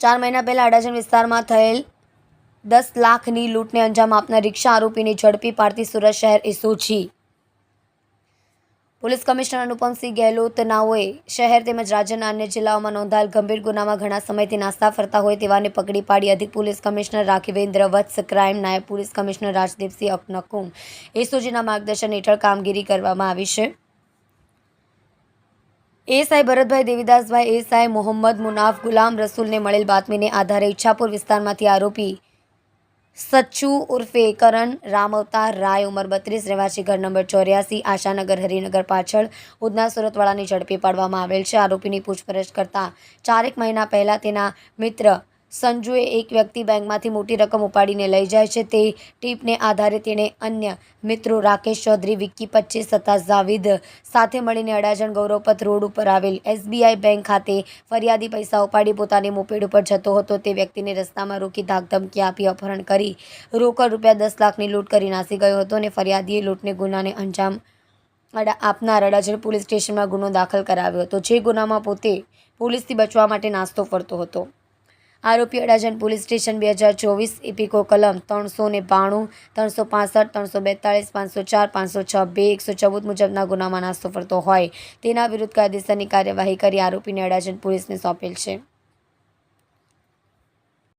ચાર મહિના પહેલા અડાજણ વિસ્તારમાં થયેલ દસ લાખની લૂંટને અંજામ આપનાર રિક્ષા આરોપીને ઝડપી પાડતી સુરત શહેર SOG police commissioner Anupamsinh Gehlot નાઓએ શહેર તેમજ રાજ્યના અન્ય જિલ્લાઓમાં નોંધાયેલ ગંભીર ગુનામાં ઘણા સમયથી નાસ્તા ફરતા હોય તેવાને પકડી પાડી અધિક police commissioner Raghavendra Vats, crime નાયબ પોલીસ કમિશનર રાજદીપસિંહ અપનકુમ એસઓજીના માર્ગદર્શન હેઠળ કામગીરી કરવામાં આવી છે. એએસઆઈ ભરતભાઈ દેવીદાસભાઈ, એસઆઈ મોહમ્મદ મુનાફ ગુલામ રસૂલને મળેલ બાતમીને આધારે ઈચ્છાપુર વિસ્તારમાંથી આરોપી સચ્છુ ઉર્ફે કરણ રામ અવતાર રાય ઉંમર બત્રીસ, રહેવાસી ઘર નંબર ચોર્યાસી, આશાનગર હરિનગર પાછળ ઉધના સુરતવાળાની ઝડપી પાડવામાં આવેલ છે. આરોપીની પૂછપરછ કરતા ચારેક મહિના પહેલાં તેના મિત્ર સંજુએ એક વ્યક્તિ બેંકમાંથી મોટી રકમ ઉપાડીને લઈ જાય છે. તે ટીપને આધારે તેણે અન્ય મિત્રો રાકેશ ચૌધરી, વિક્કી પચીસ તથા જાવિદ સાથે મળીને અડાજણ ગૌરવપથ રોડ ઉપર આવેલ એસબીઆઈ બેંક ખાતે ફરિયાદી પૈસા ઉપાડી પોતાની મોપેડ ઉપર જતો હતો. તે વ્યક્તિને રસ્તામાં રોકી ધાકધમકી આપી અપહરણ કરી રોકડ રૂપિયા દસ લાખની લૂંટ કરી નાસી ગયો હતો અને ફરિયાદીએ લૂંટને ગુનાને અંજામ આપનાર અડાજણ પોલીસ સ્ટેશનમાં ગુનો દાખલ કરાવ્યો હતો. જે ગુનામાં પોતે પોલીસથી બચવા માટે નાસ્તો ફરતો હતો. આરોપી અડાજણ પોલીસ સ્ટેશન બે હજાર ચોવીસ ઇપિકો કલમ ત્રણસો ને બાણું, ત્રણસો પાસઠ, ત્રણસો બેતાળીસ, પાંચસો ચાર, પાંચસો છ, બે, એકસો ચૌદ મુજબના ગુનામાં નાસ્તો ફરતો હોય. તેના વિરુદ્ધ કાયદેસરની કાર્યવાહી કરી આરોપીને અડાજણ પોલીસને સોંપેલ છે.